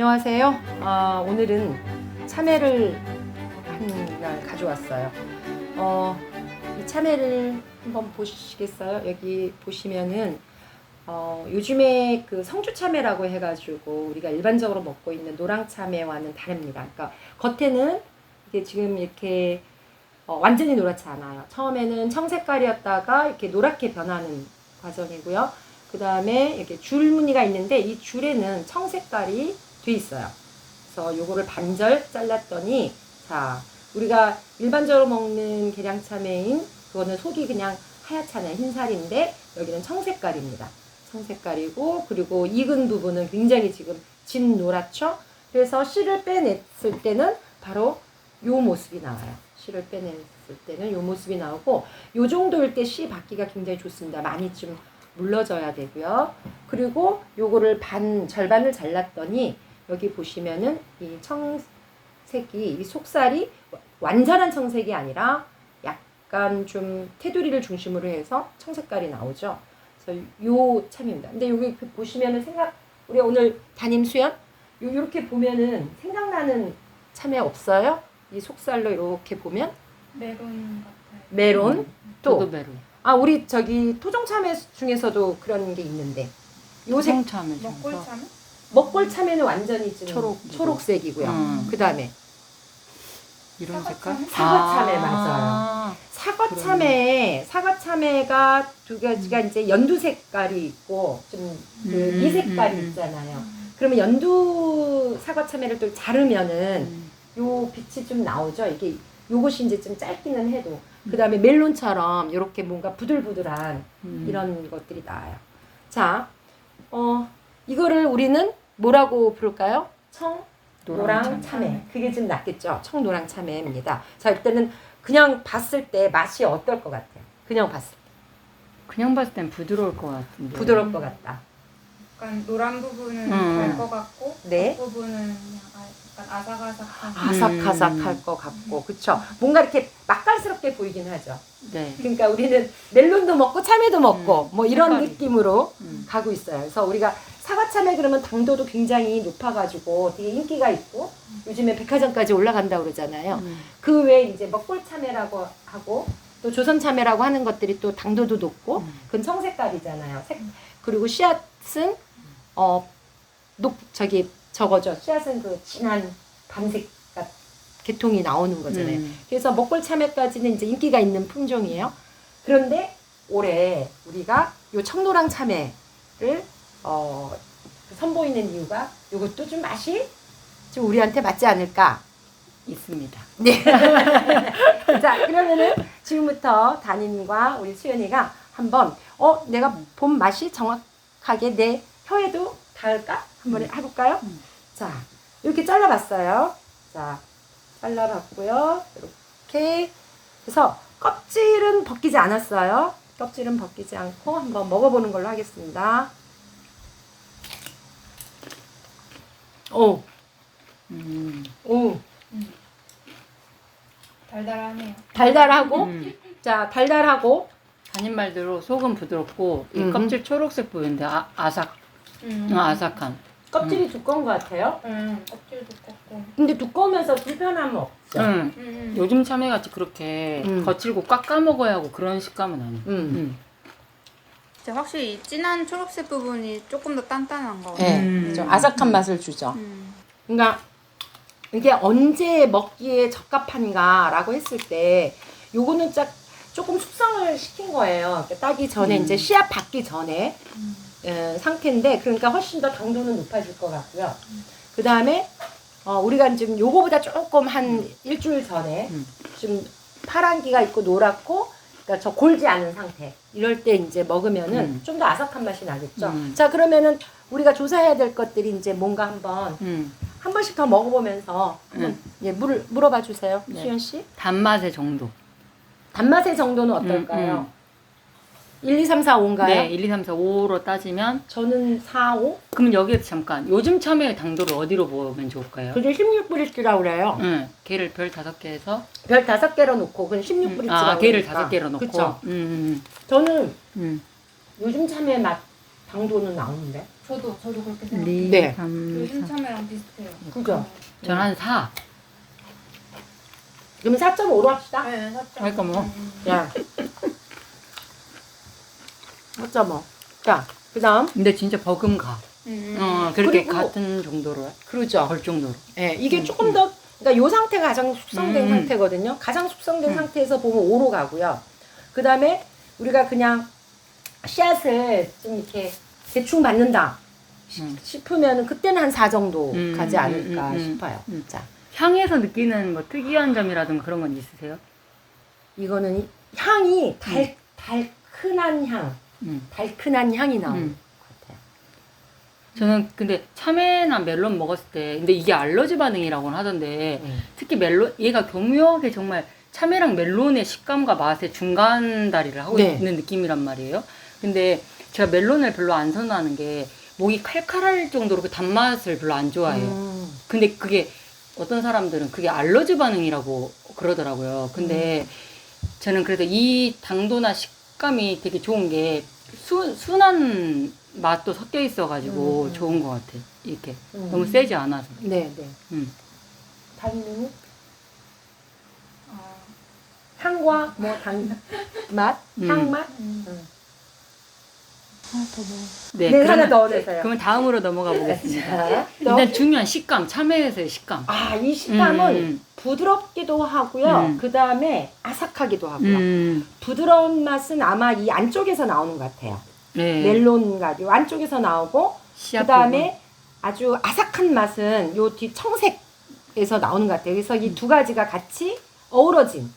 안녕하세요. 어, 오늘은 참외를 한 날 가져왔어요. 어, 이 참외를 한번 보시겠어요? 여기 보시면은 어, 요즘에 그 성주 참외라고 해가지고 우리가 일반적으로 먹고 있는 노랑 참외와는 다릅니다. 그러니까 겉에는 이게 지금 이렇게 어, 완전히 노랗지 않아요. 처음에는 청색깔이었다가 이렇게 노랗게 변하는 과정이고요. 그 다음에 이렇게 줄 무늬가 있는데 이 줄에는 청색깔이 돼 있어요. 그래서 요거를 반절 잘랐더니 자 우리가 일반적으로 먹는 계량 참외인 그거는 속이 그냥 하얗잖아요. 흰살인데 여기는 청색깔입니다. 청색깔이고 그리고 익은 부분은 굉장히 지금 진 노랗죠. 그래서 씨를 빼냈을 때는 바로 요 모습이 나와요. 씨를 빼냈을 때는 요 모습이 나오고 요 정도일 때 씨 받기가 굉장히 좋습니다. 많이 좀 물러져야 되고요. 그리고 요거를 반 절반을 잘랐더니 여기 보시면은 이 청색이 이 속살이 완전한 청색이 아니라 약간 좀 테두리를 중심으로 해서 청색깔이 나오죠. 그래서 요 참입니다. 근데 여기 그 보시면은 생각 우리 오늘 담임 수연 요 요렇게 보면은 생각나는 참외 없어요? 이 속살로 이렇게 보면 메론 같아요. 메론 또 저도 메론. 아 우리 저기 토종 참외 중에서도 그런 게 있는데 요색 생참외 먹골 참외? 먹골 참외는 완전히 좀 초록. 초록색이고요. 음. 그 다음에 이런 색깔? 사과 참외 아. 사과 참외 사과 참외가 두 가지가 이제 연두 색깔이 있고 좀그 음, 미색깔이 음, 음. 있잖아요. 그러면 연두 사과 참외를 또 자르면은 음. 요 빛이 좀 나오죠. 이게 요것이 이제 좀 짧기는 해도 그 다음에 멜론처럼 이렇게 뭔가 부들부들한 음. 이런 것들이 나와요. 자, 어 이거를 우리는 뭐라고 부를까요? 청 노랑 노랑 참외. 그게 좀 낫겠죠. 청 노랑 참외입니다. 자, 이때는 그냥 봤을 때 맛이 어떨 것 같아요? 그냥 봤을 때 그냥 봤을 땐 부드러울 것 같은데. 부드러울 것 같다. 약간 노란 부분은 음. 달 것 같고 네. 겉부분은 약간, 아삭아삭한 아삭아삭할 것 같고, 그쵸? 뭔가 이렇게 맛깔스럽게 보이긴 하죠. 네. 그러니까 우리는 멜론도 먹고 참외도 먹고 뭐 이런 색깔이. 느낌으로 음. 가고 있어요. 그래서 우리가 사과 참외 그러면 당도도 굉장히 높아가지고 되게 인기가 있고 요즘에 백화점까지 올라간다 고 그러잖아요. 음. 그 외에 이제 먹골 참외라고 하고 또 조선 참외라고 하는 것들이 또 당도도 높고 음. 그건 청색깔이잖아요. 색 그리고 씨앗은 어 녹 저기 저거죠. 씨앗은 그 진한 밤색 같 계통이 나오는 거잖아요. 음. 그래서 먹골 참외까지는 이제 인기가 있는 품종이에요. 그런데 올해 우리가 요 청노랑 참외를 어, 선보이는 이유가 이것도 좀 맛이 좀 우리한테 맞지 않을까. 있습니다. 네. 자 그러면은 지금부터 담임과 우리 수연이가 한번 어 내가 본 맛이 정확하게 내 혀에도 닿을까 한번 해볼까요? 음. 자 이렇게 잘라봤어요. 자 잘라봤고요. 이렇게 그래서 껍질은 벗기지 않았어요. 껍질은 벗기지 않고 한번 먹어보는 걸로 하겠습니다. 오, 음. 오, 달달하네요. 달달하고, 음. 자, 달달하고, 담임 말대로 속은 부드럽고 이 음. 껍질 초록색 보이는데 아, 아삭, 음. 어, 아삭한. 껍질이 두꺼운 것 같아요. 음, 껍질 두껍고. 근데 두꺼우면서 불편함은 없죠. 음. 음. 요즘 참외같이 그렇게 음. 거칠고 깎아 먹어야 하고 그런 식감은 아니에요. 음. 음. 진짜 확실히 이 진한 초록색 부분이 조금 더 단단한 거 네, 같아요. 음. 좀 아삭한 맛을 주죠. 음. 그러니까 이게 언제 먹기에 적합한가라고 했을 때 요거는 짝 조금 숙성을 시킨 거예요. 그러니까 따기 전에 음. 이제 씨앗 받기 전에 에, 상태인데 그러니까 훨씬 더 당도는 높아질 것 같고요. 그 다음에 어, 우리가 지금 요거보다 조금 한 일주일 전에 음. 좀 파란기가 있고 노랗고 그러니까 저 골지 않은 상태 이럴 때 이제 먹으면은 음. 좀 더 아삭한 맛이 나겠죠. 음. 자 그러면은 우리가 조사해야 될 것들이 이제 뭔가 한번 음. 한 번씩 더 먹어보면서 한번 예, 물, 물어봐 주세요. 네. 수현 씨. 단맛의 정도. 단맛의 정도는 어떨까요? 음, 1, 2, 3, 4, 5인가요? 네, 1, 2, 3, 4, 5로 따지면 저는 4, 5. 그럼 여기에 잠깐 요즘 참외의 당도를 어디로 보면 좋을까요? 그게 16브릿지라고 그래요. 응, 걔를 별 다섯 개 해서 별 다섯 개로 놓고 그건 16브릿지라고 아, 걔를 다섯 개로 넣고. 그쵸. 음, 저는 음, 요즘 참외 맛 당도는 나오는데. 저도 저도 그렇게 생각해요. 리, 네. 삼, 요즘 사. 참외랑 비슷해요. 그죠? 저는 한 4. 그러면 4.5로 합시다. 네, 살짝. 그러니까 뭐. 음. 야. 4.5. 자, 그 다음. 근데 진짜 버금가. 음. 어, 그렇게 그리고- 같은 정도로, 그러죠. 걸 정도로. 예, 이게 음, 조금 더, 그러니까 요 상태가 가장 숙성된 음. 상태거든요. 가장 숙성된 음. 상태에서 보면 5로 가고요. 그 다음에 우리가 그냥 씨앗을 좀 이렇게 대충 받는다 음. 싶으면 그때는 한 4 정도 음, 가지 않을까 음, 음, 음. 싶어요. 음. 자, 향에서 느끼는 뭐 특이한 점이라든가 그런 건 있으세요? 이거는 이- 향이 달, 달큰한 향, 음. 달큰한 향이 나오는 음. 것 같아요. 저는 근데 참외나 멜론 먹었을 때, 근데 이게 알러지 반응이라고는 하던데, 음. 특히 멜론, 얘가 교묘하게 정말 참외랑 멜론의 식감과 맛의 중간 다리를 하고 네. 있는 느낌이란 말이에요. 근데 제가 멜론을 별로 안 선호하는 게 목이 칼칼할 정도로 그 단맛을 별로 안 좋아해요. 음. 근데 그게 어떤 사람들은 그게 알러지 반응이라고 그러더라고요. 근데 저는 그래도 이 당도나 식 감이 되게 좋은 게 수, 순한 맛도 섞여 있어가지고 음. 좋은 것 같아. 이렇게 음. 너무 세지 않아서. 네, 네. 음. 다니는 아, 향과 뭐 당, 맛, 음. 향맛. 음. 음. 네, 네, 그러면- 하나 더 내세요. 그러면 다음으로 넘어가 보겠습니다. 자, 또. 일단 중요한 식감, 참외에서의 식감. 아, 이 식감은 음. 부드럽기도 하고요. 음. 그 다음에 아삭하기도 하고요. 음, 부드러운 맛은 아마 이 안쪽에서 나오는 것 같아요. 네. 멜론가 요 안쪽에서 나오고 그 다음에 아주 아삭한 맛은 요 뒤 청색에서 나오는 것 같아요. 그래서 이 두 가지가 같이 어우러진. 부분.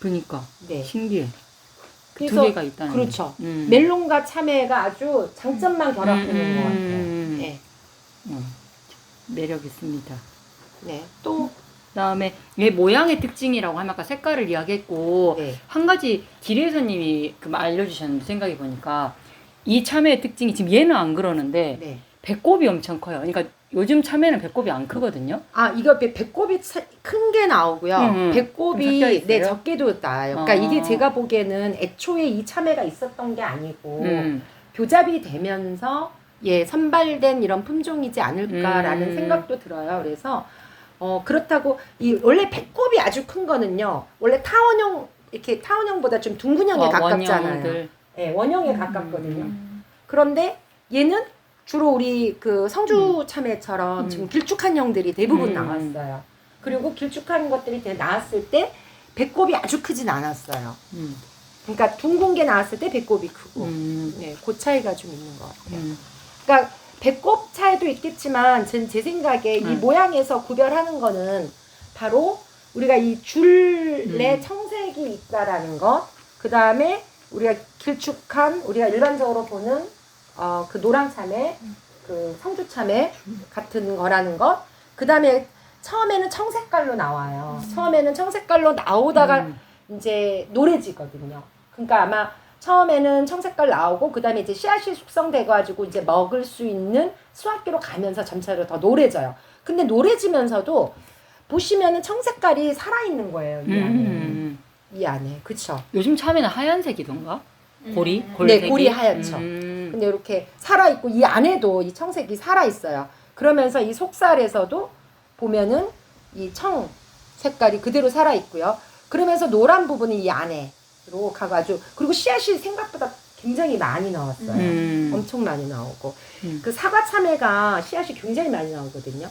그러니까 네. 신기해. 그두 그래서 개가 있다는. 그렇죠. 게. 음. 멜론과 참외가 아주 장점만 결합되는 음, 것 같아요. 음. 네. 어, 매력 있습니다. 네. 또 그다음에 얘 모양의 특징이라고 하면 아까 색깔을 이야기했고 네. 한 가지 기레이서님이 그 알려주셨는데 생각해 보니까 이 참외의 특징이 지금 얘는 안 그러는데 네. 배꼽이 엄청 커요. 그러니까 요즘 참외는 배꼽이 안 크거든요. 아, 이거 배- 배꼽이 큰 게 나오고요. 음, 음. 배꼽이 있어요? 네, 적게도 나요. 그러니까 어. 이게 제가 보기에는 애초에 이 참외가 있었던 게 아니고 음. 교잡이 되면서 예, 선발된 이런 품종이지 않을까라는 음. 생각도 들어요. 그래서 어, 그렇다고 이 원래 배꼽이 아주 큰 거는요. 원래 타원형 이렇게 타원형보다 좀 둥근형에 어, 가깝잖아요. 원형들. 예, 원형에 가깝거든요. 음. 그런데 얘는 주로 우리 그 성주 참외처럼 음. 지금 길쭉한 형들이 대부분 음. 나왔어요. 그리고 길쭉한 것들이 대- 나왔을 때 배꼽이 아주 크진 않았어요. 음. 그러니까 둥근 게 나왔을 때 배꼽이 크고, 음. 네, 그 차이가 좀 있는 것 같아요. 음. 그러니까 배꼽 차이도 있겠지만, 제, 제 생각에 이 음. 모양에서 구별하는 거는 바로 우리가 이 줄에 음. 청색이 있다라는 것, 그 다음에 우리가 길쭉한 우리가 일반적으로 보는 어, 그 노랑 참외, 그 성주 참외 같은 거라는 것, 그 다음에 처음에는 청색깔로 나와요. 처음에는 청색깔로 나오다가 음. 이제 노래지거든요. 그러니까 아마 처음에는 청색깔 나오고 그다음에 이제 씨앗이 숙성돼 가지고 이제 먹을 수 있는 수확기로 가면서 점차로 더 노래져요. 근데 노래지면서도 보시면은 청색깔이 살아 있는 거예요, 이 안에. 음. 이 안에. 그렇죠? 요즘 참외는 하얀색이던가? 고리? 음. 네, 골이 하얗죠. 음. 근데 이렇게 살아 있고 이 안에도 이 청색이 살아 있어요. 그러면서 이 속살에서도 보면은 이 청 색깔이 그대로 살아 있고요. 그러면서 노란 부분이 이 안에 이렇게 하고 아주 그리고 씨앗이 생각보다 굉장히 많이 나왔어요. 음. 엄청 많이 나오고 음. 그 사과 참외가 씨앗이 굉장히 많이 나오거든요.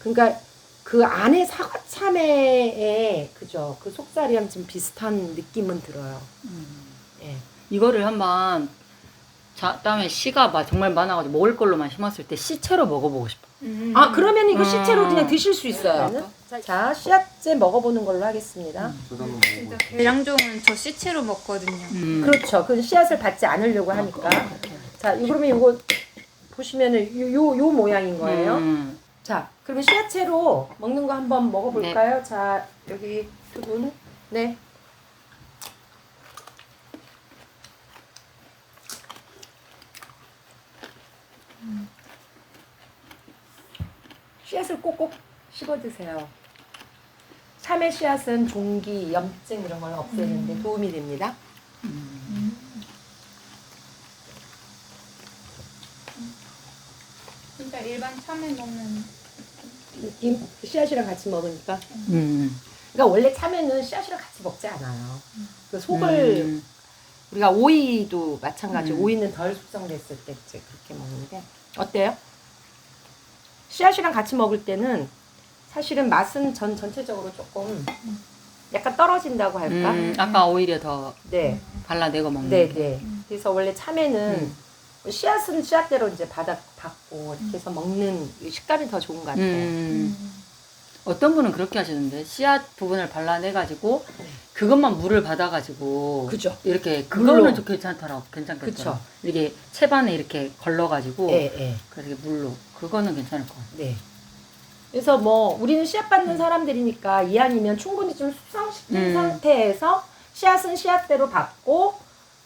그러니까 그 안에 사과 참외에 그죠 그 속살이랑 좀 비슷한 느낌은 들어요. 예. 이거를 한번 자, 다음에 씨가 막 정말 많아가지고 먹을 걸로만 심었을 때 씨채로 먹어보고 싶어. 음. 아 그러면 이거 음. 씨채로 그냥 드실 수 있어요. 자 씨앗째 먹어보는 걸로 하겠습니다. 저도 한번 진짜 먹어볼게요. 개- 대량종은 저 씨체로 먹거든요. 음. 그렇죠. 그 씨앗을 받지 않으려고 하니까. 자 이- 그러면 이거 보시면은 요 요 요 모양인 거예요. 음. 자 그러면 씨앗채로 먹는 거 한번 먹어볼까요? 자 여기 두 분. 네. 씨앗을 꼭꼭 씹어 드세요. 참외 씨앗은 종기, 염증 이런 걸 없애는데 음. 도움이 됩니다. 진짜 일반 참외 먹는 씨앗이랑 같이 먹으니까. 음. 그러니까 원래 참외는 씨앗이랑 같이 먹지 않아요. 음. 그 속을 음. 우리가 오이도 마찬가지. 음. 오이는 덜 숙성됐을 때 그렇게 먹는데 어때요? 씨앗이랑 같이 먹을 때는 사실은 맛은 전 전체적으로 조금 약간 떨어진다고 할까? 음, 아까 오히려 더 네, 발라내고 먹는 네, 게. 네. 그래서 원래 참외는 음. 씨앗은 씨앗대로 이제 받아 받고 이렇게 해서 먹는 이 식감이 더 좋은 것 같아요. 음. 어떤 분은 그렇게 하시는데 씨앗 부분을 발라내가지고 그것만 물을 받아가지고 그죠? 이렇게 물로. 그거는 좀 괜찮더라고 그쵸. 이게 채반에 이렇게 걸러가지고 네, 네. 그래서 이게 물로 그거는 괜찮을 것 같아. 네. 그래서 뭐 우리는 씨앗 받는 사람들이니까 이왕이면 충분히 좀 숙성시킨 음. 상태에서 씨앗은 씨앗대로 받고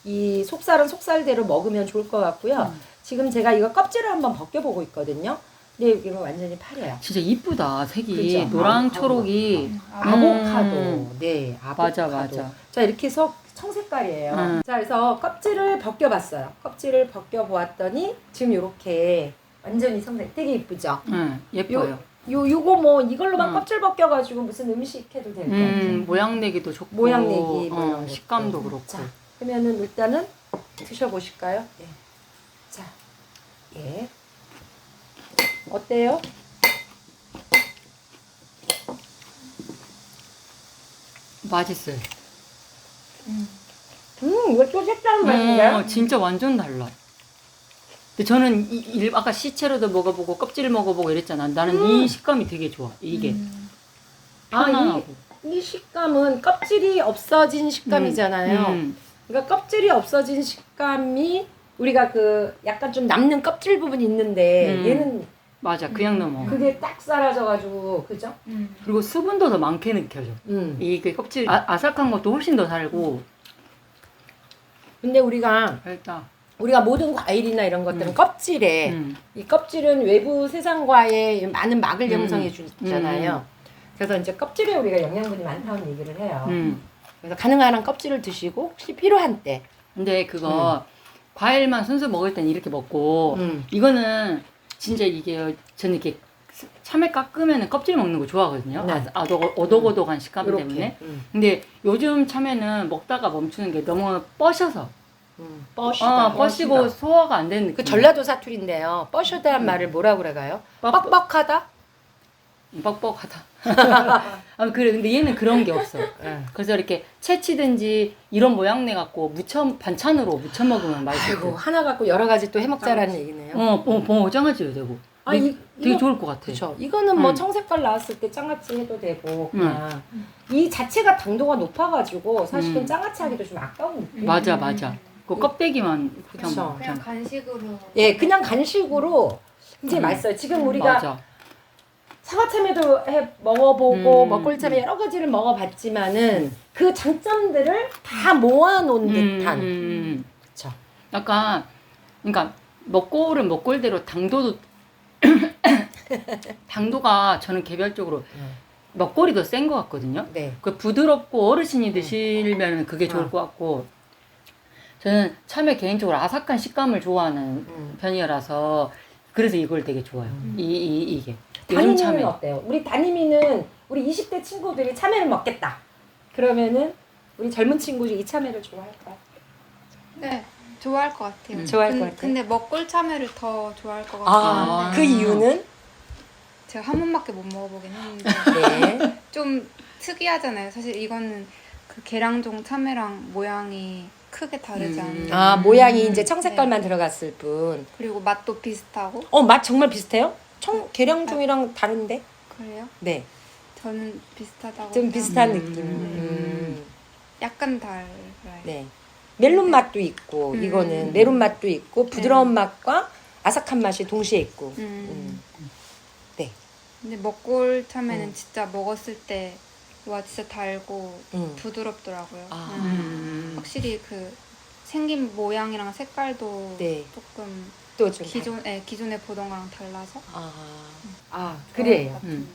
이 속살은 속살대로 먹으면 좋을 것 같고요. 음. 지금 제가 이거 껍질을 한번 벗겨보고 있거든요. 근데 이거 완전히 파래요. 진짜 이쁘다 색이 그죠? 노랑. 초록이 아보카도. 음. 네, 아보카도. 맞아. 자 이렇게 해서 청색깔이에요. 음. 자 그래서 껍질을 벗겨봤어요. 껍질을 벗겨보았더니 지금 이렇게 완전히 성색 되게 이쁘죠. 응 예뻐요. 요 요거 뭐 이걸로만 음. 껍질 벗겨가지고 무슨 음식 해도 될 것 같아요. 음 모양 내기도 좋고 모양 내기 뭐 이런 어, 것도. 식감도 그렇고. 자 그러면은 일단은 드셔보실까요? 예. 자, 예. 어때요? 맛있어요. 음, 이거 또 색다른 맛인가요? 어, 진짜 완전 달라. 근데 저는 이, 일- 아까 시체로도 먹어보고 껍질 먹어보고 이랬잖아. 나는 음. 이 식감이 되게 좋아. 이게 아, 편안하고. 이, 이 식감은 껍질이 없어진 식감이잖아요. 음. 그러니까 껍질이 없어진 식감이 우리가 그 약간 좀 남는 껍질 부분이 있는데 음. 얘는 맞아, 그냥 넘어. 그게 딱 사라져가지고 그죠? 음. 그리고 수분도 더 많게 느껴져. 음. 이게 껍질 아, 아삭한 것도 훨씬 더 살고. 근데 우리가 일단 우리가 모든 과일이나 이런 것들은 음. 껍질에 음. 이 껍질은 외부 세상과의 많은 막을 음. 형성해 주잖아요. 그래서 이제 껍질에 우리가 영양분이 많다는 얘기를 해요. 음. 그래서 가능한 한 껍질을 드시고 혹시 필요한 때. 근데 그거 과일만 순수 먹을 땐 이렇게 먹고 음. 이거는 진짜 이게 저는 이렇게 참외 깎으면 껍질 먹는 거 좋아하거든요. 네. 아, 아독, 오독오독한 식감 이렇게. 때문에. 음. 근데 요즘 참외는 먹다가 멈추는 게 너무 뻐셔서. 음. 뻐시다. 어, 뻐시고 소화가 안 되는 느낌. 그 전라도 사투리인데요. 뻐셔다는 말을 뭐라 그래가요? 뻑뻑. 뻑뻑하다? 뻑뻑하다. 아, 그래. 근데 얘는 그런 게 없어. 응. 그래서 이렇게 채치든지 이런 모양 내 갖고 무쳐 반찬으로 무쳐 먹으면 맛있고. 아이고 하나 갖고 여러 가지 또 해먹자라는 얘기네요. 어, 어, 어, 장아찌도 되고. 아, 이, 되게 이거- 좋을 것 같아. 그렇죠. 이거는 뭐 음. 청색깔 나왔을 때 장아찌 해도 되고 그냥 이 자체가 당도가 높아가지고 사실은 음. 장아찌 하기도 좀 아까운 느낌. 맞아, 맞아. 그 껍데기만 그냥 그쵸. 먹- 그냥 그냥 간식으로. 예, 그냥 간식으로 이제 음. 맛있어요. 지금 우리가 맞아. 사과참외도 해 먹어보고 음, 먹골참외 여러 가지를 먹어봤지만은 그 장점들을 다 모아놓은 듯한. 음, 음. 그쵸. 약간 그러니까 먹골은 먹골대로 당도도 당도가 저는 개별적으로 음. 먹골이 더 센 것 같거든요. 네. 그 부드럽고 어르신이 드시면 그게 좋을 어. 것 같고 저는 참외 개인적으로 아삭한 식감을 좋아하는 음. 편이라서 그래서 이걸 되게 좋아해요. 음. 이, 이 이게 요즘 다니미는 참외 어때요? 우리 다니미는 우리 20대 친구들이 참외를 먹겠다. 그러면은 우리 젊은 친구들이 이 참외를 좋아할까요? 네, 좋아할 것 같아요. 음. 좋아할 근- 것 같아요. 근데 먹골 참외를 더 좋아할 것 같아요. 아, 그 이유는 제가 한 번밖에 못 먹어보긴 했는데 네. 좀 특이하잖아요. 사실 이거는 그 계량종 참외랑 모양이 크게 다르지 음. 않아요. 아 모양이 이제 청색깔만 들어갔을 뿐. 그리고 맛도 비슷하고 어 맛 정말 비슷해요? 청 계량종이랑 다른데? 그래요? 네. 저는 비슷하다고. 좀 비슷한 음. 느낌. 음. 약간 달라요. 네. 멜론 맛도 있고 음. 이거는 메론 맛도 있고 부드러운 맛과 아삭한 맛이 동시에 있고. 음. 음. 근데 먹골 참외는 음. 진짜 먹었을 때 와 진짜 달고 음. 부드럽더라고요. 아. 음. 음. 확실히 그 생긴 모양이랑 색깔도 네. 조금 또 좀 기존 에 기존에 보던 거랑 달라서 아, 아 그래요. 음.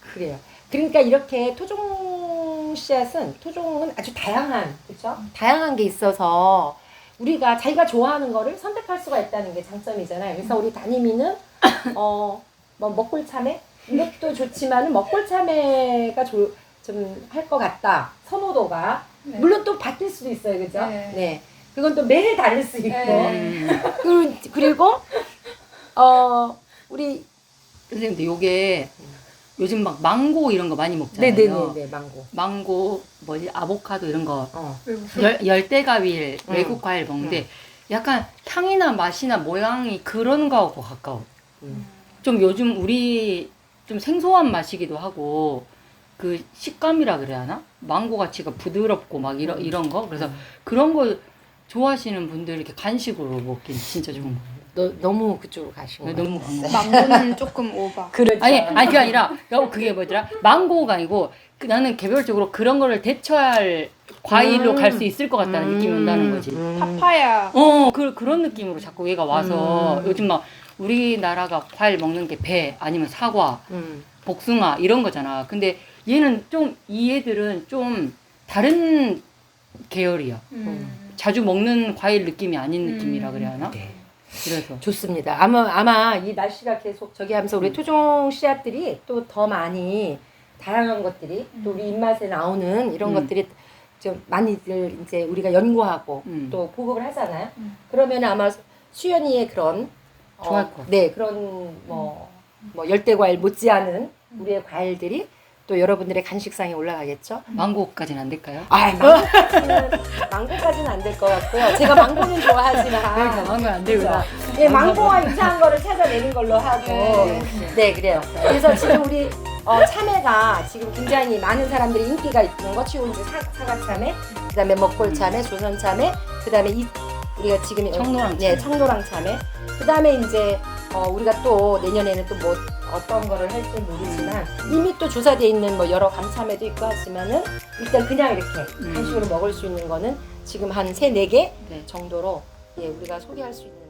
그래요. 그러니까 이렇게 토종 씨앗은 토종은 아주 다양한 그렇죠? 다양한 게 있어서 우리가 자기가 좋아하는 거를 선택할 수가 있다는 게 장점이잖아요. 그래서 우리 다니미는 어뭐 먹골 참외 이것도 좋지만은 먹골 참외가 좀 할 것 같다. 선호도가 네. 물론 또 바뀔 수도 있어요, 그죠? 네. 그건 또 매일 다를 수 있고. 네. 음. 그- 그리고 어 우리 선생님들 요게 요즘 막 망고 이런 거 많이 먹잖아요. 네네네네 망고. 망고 뭐지 아보카도 이런 거 어. 열, 열대과일 음. 외국 과일 먹는데 약간 향이나 맛이나 모양이 그런 거하고 가까워. 음. 좀 요즘 우리 좀 생소한 맛이기도 하고 그 식감이라 그래야 하나? 망고 가치가 부드럽고 막 이런 음. 이런 거 그래서 그런 거 좋아하시는 분들 이렇게 간식으로 먹긴 진짜 좋은 거. 너 너무 그쪽으로 가신 거 너무. 광고. 망고는 조금 오바. 그렇죠. 아니 아니 그게 아니라 어, 그게 뭐더라? 망고가 아니고 그 나는 개별적으로 그런 거를 대처할 과일로 음. 갈 수 있을 것 같다는 느낌이 온다는 거지. 음. 파파야. 어, 그, 그런 느낌으로 자꾸 얘가 와서 음. 요즘 막 우리나라가 과일 먹는 게 배 아니면 사과, 음. 복숭아 이런 거잖아. 근데 얘는 좀, 이 애들은 좀 다른 계열이야. 음. 자주 먹는 과일 느낌이 아닌 음. 느낌이라 그래야 하나? 네. 그래서. 좋습니다. 아마 아마 이 날씨가 계속 저기 하면서 우리 토종 씨앗들이 또 더 많이 다양한 것들이 또 우리 입맛에 나오는 이런 음. 것들이 좀 많이들 이제 우리가 연구하고 음. 또 보급을 하잖아요. 음. 그러면 아마 수연이의 그런 어. 네 그런 뭐, 뭐 열대 과일 못지않은 우리의 과일들이 또 여러분들의 간식상에 올라가겠죠. 망고까지는 안 될까요? 아, 망고까지는 망고까지는 안 될 것 같고요. 제가 망고는 좋아하지만 망고는 안 되구나. 예, 망고와 이상한 거를 찾아내는 걸로 하고 네. 네 그래요. 그래서 지금 우리 어, 참외가 지금 굉장히 많은 사람들이 인기가 있는 거 치운지 사과 참외, 그 다음에 먹골 참외, 조선 참외, 그 다음에 이 우리가 지금 청노랑 네 참외. 청노랑 참외. 그 다음에 이제 어, 우리가 또 내년에는 또 뭐 어떤 거를 할지 모르지만 이미 또 조사돼 있는 뭐 여러 감참외도 있고 하지만은 일단 그냥 이렇게 음. 간식으로 먹을 수 있는 거는 지금 한 세 네개 네. 정도로 예, 우리가 소개할 수 있는.